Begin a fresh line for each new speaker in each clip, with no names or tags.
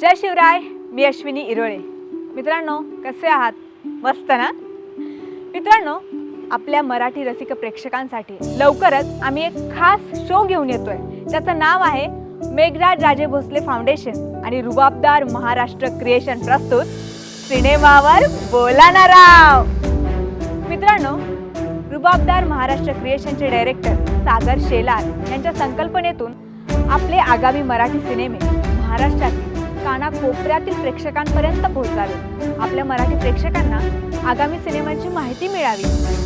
जय शिवराय मी अश्विनी इरोळे. मित्रांनो कसे आहात? मस्त ना? मित्रांनो आपल्या मराठी रसिक प्रेक्षकांसाठी लवकरच आम्ही एक खास शो घेऊन येतोय. त्याचं नाव आहे मेघराज राजे भोसले फाउंडेशन आणि रुबाबदार महाराष्ट्र क्रिएशन प्रस्तुत सिनेमावर बोलाना राव! मित्रांनो रुबाबदार महाराष्ट्र क्रिएशनचे डायरेक्टर सागर शेलार यांच्या संकल्पनेतून आपले आगामी मराठी सिनेमे महाराष्ट्रातील कानाकोपऱ्यातील प्रेक्षकांपर्यंत पोहोचावे. आपल्या मराठी प्रेक्षकांना आगामी सिनेमांची माहिती मिळावी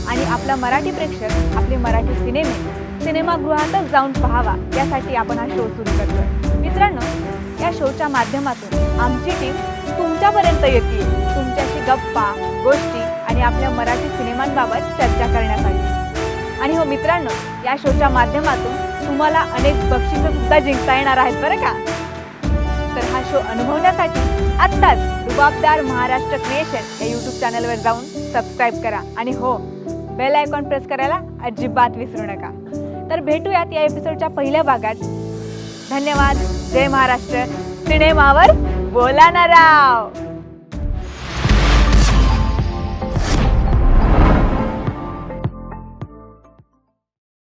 आणि आपला मराठी प्रेक्षक आपले मराठी सिनेमे सिनेमागृहातच जाऊन पाहावा यासाठी आपण हा शो सुरू करतोय. मित्रांनो या शोच्या माध्यमातून आमची टीम तुमच्यापर्यंत येते तुमच्याशी गप्पा गोष्टी आणि आपल्या मराठी सिनेमांबाबत चर्चा करण्यासाठी. आणि हो मित्रांनो या शोच्या माध्यमातून तुम्हाला अनेक बक्षिसं सुद्धा जिंकता येणार आहेत बरं का? शो अनुभवण्यासाठी आत्ताच रुबाबदार महाराष्ट्र क्रिएशन या यूट्यूब चॅनलवर जाऊन सबस्क्राईब करा. आणि हो बेल आयकॉन प्रेस करायला अजिबात विसरू नका. तर भेटूयात या एपिसोडच्या पहिल्या भागात. धन्यवाद. जय महाराष्ट्र. सिनेमावर बोला ना राव.